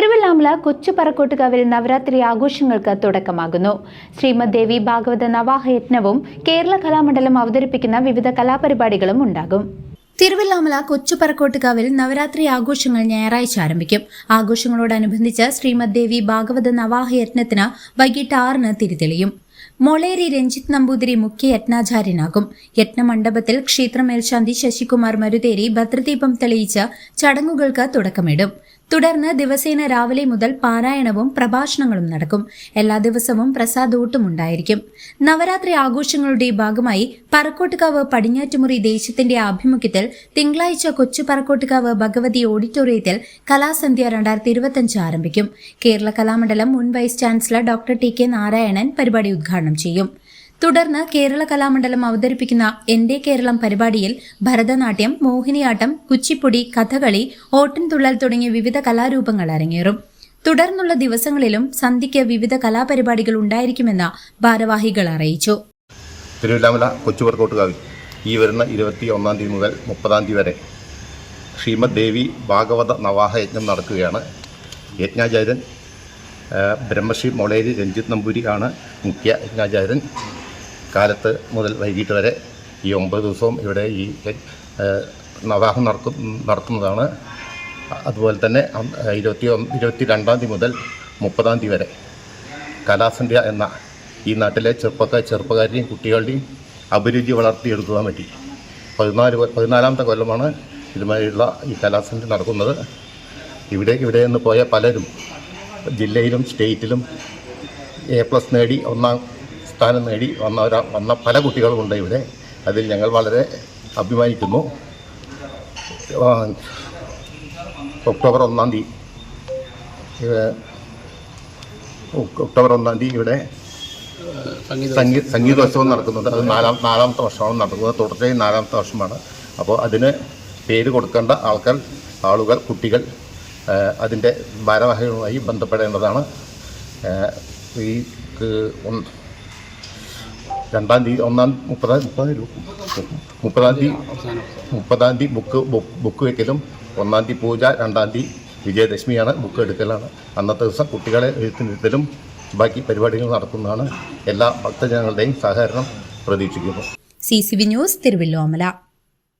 Thiruvallamala കൊച്ചു പറക്കോട്ടുകാവിൽ നവരാത്രി ആഘോഷങ്ങൾക്ക് തുടക്കമാകുന്നു. ശ്രീമദ് ദേവി ഭാഗവത നവാഹ യജ്ഞവും കേരള കലാമണ്ഡലം അവതരിപ്പിക്കുന്ന വിവിധ കലാപരിപാടികളും ഉണ്ടാകും. തിരുവല്ലാമല കൊച്ചു പറക്കോട്ടുകാവിൽ നവരാത്രി ആഘോഷങ്ങൾ ഞായറാഴ്ച ആരംഭിക്കും. ആഘോഷങ്ങളോടനുബന്ധിച്ച് ശ്രീമദ് ദേവി ഭാഗവത നവാഹ യജ്ഞത്തിന് വൈകിട്ട് ആറിന് തിരിതെളിയും. മൊളേരി രഞ്ജിത്ത് നമ്പൂതിരി മുഖ്യ യജ്ഞാചാര്യനാകും. യജ്ഞമണ്ഡപത്തിൽ ക്ഷേത്ര മേൽശാന്തി ശശികുമാർ മരുതേരി ഭദ്രദീപം തെളിയിച്ച് ചടങ്ങുകൾക്ക് തുടക്കമിടും. തുടർന്ന് ദിവസേന രാവിലെ മുതൽ പാരായണവും പ്രഭാഷണങ്ങളും നടക്കും. എല്ലാ ദിവസവും പ്രസാദോട്ടും ഉണ്ടായിരിക്കും. നവരാത്രി ആഘോഷങ്ങളുടെ ഭാഗമായി പറക്കോട്ടുകാവ് പടിഞ്ഞാറ്റുമുറി ദേശത്തിന്റെ ആഭിമുഖ്യത്തിൽ തിങ്കളാഴ്ച കൊച്ചു പറക്കോട്ടുകാവ് ഭഗവതി ഓഡിറ്റോറിയത്തിൽ കലാസന്ധ്യ രണ്ടായിരത്തി ഇരുപത്തിയഞ്ച് ആരംഭിക്കും. കേരള കലാമണ്ഡലം മുൻ vice chancellor doctor T K Narayanan പരിപാടി ഉദ്ഘാടനം ചെയ്യും. തുടർന്ന് കേരള കലാമണ്ഡലം അവതരിപ്പിക്കുന്ന എന്റെ കേരളം പരിപാടിയിൽ ഭരതനാട്യം മോഹിനിയാട്ടം കുച്ചിപ്പുടി കഥകളി ഓട്ടൻതുള്ളൽ തുടങ്ങിയ വിവിധ കലാരൂപങ്ങൾ അരങ്ങേറും. തുടർന്നുള്ള ദിവസങ്ങളിലും സന്ധ്യയ്ക്ക് വിവിധ കലാപരിപാടികൾ ഉണ്ടായിരിക്കുമെന്ന് ഭാരവാഹികൾ അറിയിച്ചു. തിരുവില്ലാമല കൊച്ചുപർക്കോട്ടുകാവിൽ ഈ വരുന്ന ഇരുപത്തി ഒന്നാം തീയതി മുതൽ മുപ്പതാം തീയതി വരെ ശ്രീമദ് ദേവി ഭാഗവത നവാഹ യജ്ഞം നടക്കുകയാണ്. യജ്ഞാചാര്യൻ ബ്രഹ്മശ്രീ മൊളേരി രഞ്ജിത് നമ്പൂരി ആണ് മുഖ്യ യജ്ഞാചാര്യൻ. കാലത്ത് മുതൽ വൈകിട്ട് വരെ ഈ ഒമ്പത് ദിവസവും ഇവിടെ ഈ നവാഹം നടക്കും നടത്തുന്നതാണ്. അതുപോലെ തന്നെ ഇരുപത്തി ഇരുപത്തി രണ്ടാം തീയതി മുതൽ മുപ്പതാം തീയതി വരെ കലാസന്ധ്യ എന്ന ഈ നാട്ടിലെ ചെറുപ്പക്കാർ ചെറുപ്പക്കാരുടെയും കുട്ടികളുടെയും അഭിരുചി വളർത്തിയെടുക്കുവാൻ പറ്റി. പതിനാല് പതിനാലാമത്തെ കൊല്ലമാണ് ഇതുമായുള്ള ഈ കലാസന്ധ്യ നടക്കുന്നത്. ഇവിടെ ഇവിടെ നിന്ന് പോയ പലരും ജില്ലയിലും സ്റ്റേറ്റിലും എ പ്ലസ് നേടി ഒന്നാം സ്ഥാനം നേടി വന്നവരാ വന്ന പല കുട്ടികളുമുണ്ട് ഇവിടെ. അതിൽ ഞങ്ങൾ വളരെ അഭിമാനിക്കുന്നു. ഒക്ടോബർ ഒന്നാം തീയതി ഒക്ടോബർ ഒന്നാം തീയതി ഇവിടെ സംഗീത സംഗീതോത്സവം നടക്കുന്നുണ്ട്. അത് നാലാം നാലാമത്തെ വർഷമാണ് നടക്കുന്നത്. തുടർച്ചയായി നാലാമത്തെ വർഷമാണ്. അപ്പോൾ അതിന് പേര് കൊടുക്കേണ്ട ആൾക്കാർ ആളുകൾ കുട്ടികൾ അതിന്റെ ഭാരവാഹികളുമായി ബന്ധപ്പെടേണ്ടതാണ്. ഈ രണ്ടാം തീയതി ഒന്നാം മുപ്പതാം മുപ്പതാം മുപ്പതാം തീയതി മുപ്പതാം തീയതി ബുക്ക് ബുക്ക് ബുക്ക് വയ്ക്കലും ഒന്നാം തീയതി പൂജ രണ്ടാം തീയതി വിജയദശമിയാണ് ബുക്ക് എടുക്കലാണ് അന്നത്തെ ദിവസം കുട്ടികളെ എഴുത്തിനിരുത്തലും ബാക്കി പരിപാടികൾ നടക്കുന്നതാണ് എല്ലാ ഭക്തജനങ്ങളുടെയും സഹകരണം പ്രതീക്ഷിക്കുന്നു C C V news Thiruvallamala